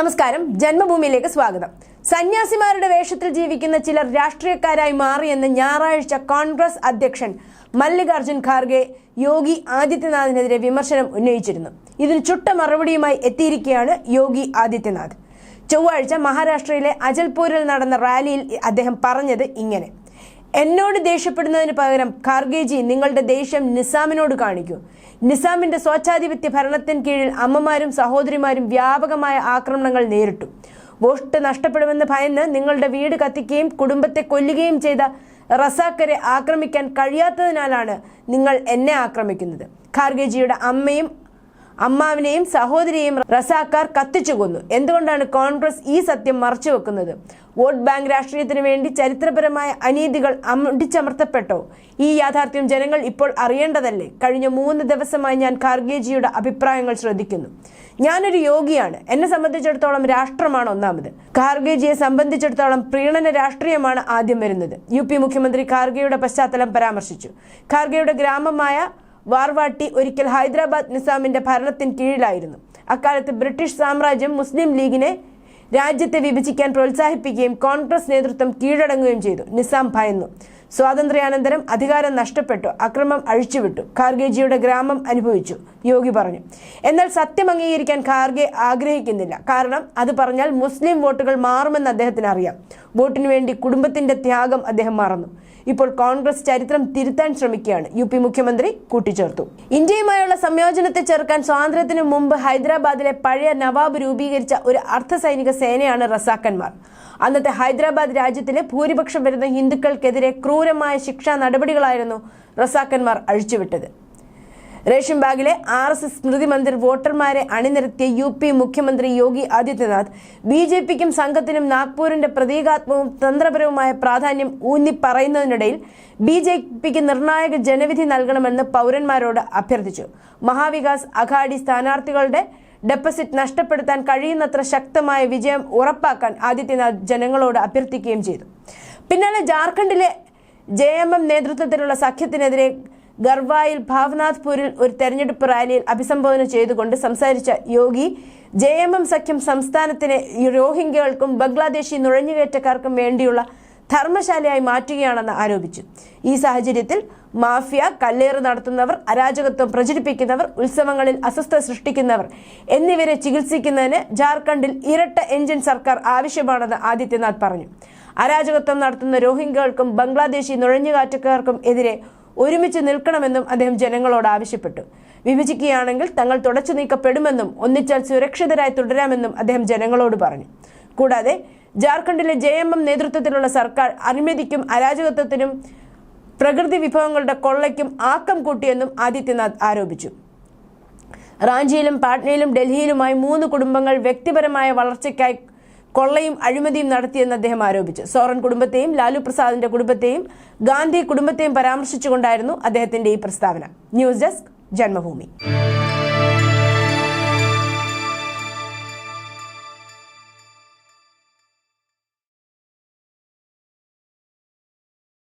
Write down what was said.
നമസ്കാരം. ജന്മഭൂമിയിലേക്ക് സ്വാഗതം. സന്യാസിമാരുടെ വേഷത്തിൽ ജീവിക്കുന്ന ചിലർ രാഷ്ട്രീയക്കാരായി മാറിയെന്ന് ഞായറാഴ്ച കോൺഗ്രസ് അധ്യക്ഷൻ മല്ലികാർജുൻ ഖാർഗെ യോഗി ആദിത്യനാഥിനെതിരെ വിമർശനം ഉന്നയിച്ചിരുന്നു. ഇതിന് ചുട്ട മറുപടിയുമായി എത്തിയിരിക്കുകയാണ് യോഗി ആദിത്യനാഥ്. ചൊവ്വാഴ്ച മഹാരാഷ്ട്രയിലെ അജൽപൂരിൽ നടന്ന റാലിയിൽ അദ്ദേഹം പറഞ്ഞത് ഇങ്ങനെ. എന്നോട് ദേഷ്യപ്പെടുന്നതിന് പകരം ഖാർഗേജി നിങ്ങളുടെ ദേഷ്യം നിസാമിനോട് കാണിക്കൂ. നിസാമിന്റെ സ്വേച്ഛാധിപത്യ ഭരണത്തിന് കീഴിൽ അമ്മമാരും സഹോദരിമാരും വ്യാപകമായ ആക്രമണങ്ങൾ നേരിട്ടു. വോട്ട് നഷ്ടപ്പെടുമെന്ന് ഭയന്ന് നിങ്ങളുടെ വീട് കത്തിക്കുകയും കുടുംബത്തെ കൊല്ലുകയും ചെയ്ത റസാക്കരെ ആക്രമിക്കാൻ കഴിയാത്തതിനാലാണ് നിങ്ങൾ എന്നെ ആക്രമിക്കുന്നത്. ഖാർഗേജിയുടെ അമ്മയും അമ്മാവിനെയും സഹോദരിയെയും റസാക്കാർ കത്തിച്ചു കൊന്നു എന്തുകൊണ്ടാണ് കോൺഗ്രസ് ഈ സത്യം മറച്ചുവെക്കുന്നത് വോട്ട് ബാങ്ക് രാഷ്ട്രീയത്തിന് വേണ്ടി ചരിത്രപരമായ അനീതികൾ അടിച്ചമർത്തപ്പെട്ടോ? ഈ യാഥാർത്ഥ്യം ജനങ്ങൾ ഇപ്പോൾ അറിയേണ്ടതല്ലേ? കഴിഞ്ഞ മൂന്ന് ദിവസമായി ഞാൻ ഖാർഗേജിയുടെ അഭിപ്രായങ്ങൾ ശ്രദ്ധിക്കുന്നു. ഞാനൊരു യോഗിയാണ്. എന്നെ സംബന്ധിച്ചിടത്തോളം രാഷ്ട്രമാണ് ഒന്നാമത്. ഖാർഗേജിയെ സംബന്ധിച്ചിടത്തോളം പ്രീണന രാഷ്ട്രീയമാണ് ആദ്യം വരുന്നത്. യു മുഖ്യമന്ത്രി ഖാർഗെയുടെ പശ്ചാത്തലം പരാമർശിച്ചു. ഖാർഗെയുടെ ഗ്രാമമായ വാർവാട്ടി ഒരിക്കൽ ഹൈദരാബാദ് നിസാമിന്റെ ഭരണത്തിന് കീഴിലായിരുന്നു. അക്കാലത്ത് ബ്രിട്ടീഷ് സാമ്രാജ്യം മുസ്ലിം ലീഗിനെ രാജ്യത്തെ വിഭജിക്കാൻ പ്രോത്സാഹിപ്പിക്കുകയും കോൺഗ്രസ് നേതൃത്വം കീഴടങ്ങുകയും ചെയ്തു. നിസാം ഭയന്നു. സ്വാതന്ത്ര്യാനന്തരം അധികാരം നഷ്ടപ്പെട്ടു. അക്രമം അഴിച്ചുവിട്ടു. ഖാർഗേജിയുടെ ഗ്രാമം അനുഭവിച്ചു. യോഗി പറഞ്ഞു. എന്നാൽ സത്യം അംഗീകരിക്കാൻ ഖാർഗെ ആഗ്രഹിക്കുന്നില്ല. കാരണം അത് പറഞ്ഞാൽ മുസ്ലിം വോട്ടുകൾ മാറുമെന്ന് അദ്ദേഹത്തിന് അറിയാം. വോട്ടിനു വേണ്ടി കുടുംബത്തിന്റെ ത്യാഗം അദ്ദേഹം മറന്നു. ഇപ്പോൾ കോൺഗ്രസ് ചരിത്രം തിരുത്താൻ ശ്രമിക്കുകയാണ്. യു പി മുഖ്യമന്ത്രി കൂട്ടിച്ചേർത്തു. ഇന്ത്യയുമായുള്ള സംയോജനത്തെ ചെറുക്കാൻ സ്വാതന്ത്ര്യത്തിനു മുമ്പ് ഹൈദരാബാദിലെ പഴയ നവാബ് രൂപീകരിച്ച ഒരു അർദ്ധസൈനിക സേനയാണ് റസാക്കന്മാർ അന്നത്തെ ഹൈദരാബാദ് രാജ്യത്തിലെ ഭൂരിപക്ഷം വരുന്ന ഹിന്ദുക്കൾക്കെതിരെ ക്രൂരമായ ശിക്ഷാ നടപടികളായിരുന്നു റസാക്കന്മാർ അഴിച്ചുവിട്ടത്. Ration ബാഗിലെ R S S Smriti Mandir വോട്ടർമാരെ അണിനിരത്തിയ യു പി മുഖ്യമന്ത്രി യോഗി ആദിത്യനാഥ് ബി ജെ പിക്കും സംഘത്തിനും നാഗ്പൂരിന്റെ പ്രതീകാത്മകവും തന്ത്രപരവുമായ പ്രാധാന്യം ഊന്നി പറയുന്നതിനിടയിൽ ബി ജെ പിക്ക് നിർണായക ജനവിധി നൽകണമെന്ന് പൗരന്മാരോട് അഭ്യർത്ഥിച്ചു. മഹാവികാസ് അഘാഡി സ്ഥാനാർത്ഥികളുടെ ഡെപ്പോസിറ്റ് നഷ്ടപ്പെടുത്താൻ കഴിയുന്നത്ര ശക്തമായ വിജയം ഉറപ്പാക്കാൻ ആദിത്യനാഥ് ജനങ്ങളോട് അഭ്യർത്ഥിക്കുകയും ചെയ്തു. പിന്നാലെ ജാർഖണ്ഡിലെ ജെ എം എം നേതൃത്വത്തിലുള്ള സഖ്യത്തിനെതിരെ ഗർവായിൽ ഭാവ്നാഥ്പൂരിൽ ഒരു തെരഞ്ഞെടുപ്പ് റാലിയിൽ അഭിസംബോധന ചെയ്തുകൊണ്ട് സംസാരിച്ച യോഗി ജെ എം എം സഖ്യം സംസ്ഥാനത്തിനെ രോഹിംഗ്യകൾക്കും ബംഗ്ലാദേശി നുഴഞ്ഞുകയറ്റക്കാർക്കും വേണ്ടിയുള്ള ധർമ്മശാലയായി മാറ്റുകയാണെന്ന് ആരോപിച്ചു. ഈ സാഹചര്യത്തിൽ മാഫിയ കല്ലേറ് നടത്തുന്നവർ അരാജകത്വം പ്രചരിപ്പിക്കുന്നവർ ഉത്സവങ്ങളിൽ അസ്വസ്ഥ സൃഷ്ടിക്കുന്നവർ എന്നിവരെ ചികിത്സിക്കുന്നതിന് ജാർഖണ്ഡിൽ ഇരട്ട എഞ്ചിൻ സർക്കാർ ആവശ്യമാണെന്ന് ആദിത്യനാഥ് പറഞ്ഞു. അരാജകത്വം നടത്തുന്ന രോഹിംഗ്യകൾക്കും ബംഗ്ലാദേശി നുഴഞ്ഞുകാറ്റക്കാർക്കും എതിരെ ഒരുമിച്ച് നിൽക്കണമെന്നും അദ്ദേഹം ജനങ്ങളോട് ആവശ്യപ്പെട്ടു. വിഭജിക്കുകയാണെങ്കിൽ തങ്ങൾ തുടച്ചു നീക്കപ്പെടുമെന്നും ഒന്നിച്ചാൽ സുരക്ഷിതരായി തുടരാമെന്നും അദ്ദേഹം ജനങ്ങളോട് പറഞ്ഞു. കൂടാതെ ജാർഖണ്ഡിലെ ജെ എം എം നേതൃത്വത്തിലുള്ള സർക്കാർ അഴിമതിക്കും അരാജകത്വത്തിനും പ്രകൃതി വിഭവങ്ങളുടെ കൊള്ളയ്ക്കും ആക്കം കൂട്ടിയെന്നും ആദിത്യനാഥ് ആരോപിച്ചു. റാഞ്ചിയിലും പാട്നയിലും ഡൽഹിയിലുമായി മൂന്ന് കുടുംബങ്ങൾ വ്യക്തിപരമായ വളർച്ചയ്ക്കായി കൊള്ളയും അഴിമതിയും നടത്തിയെന്ന് അദ്ദേഹം ആരോപിച്ചു. സോറൻ കുടുംബത്തെയും ലാലു പ്രസാദിന്റെ കുടുംബത്തെയും ഗാന്ധി കുടുംബത്തെയും പരാമർശിച്ചുകൊണ്ടായിരുന്നു അദ്ദേഹത്തിന്റെ ഈ പ്രസ്താവന. News desk Janmabhumi.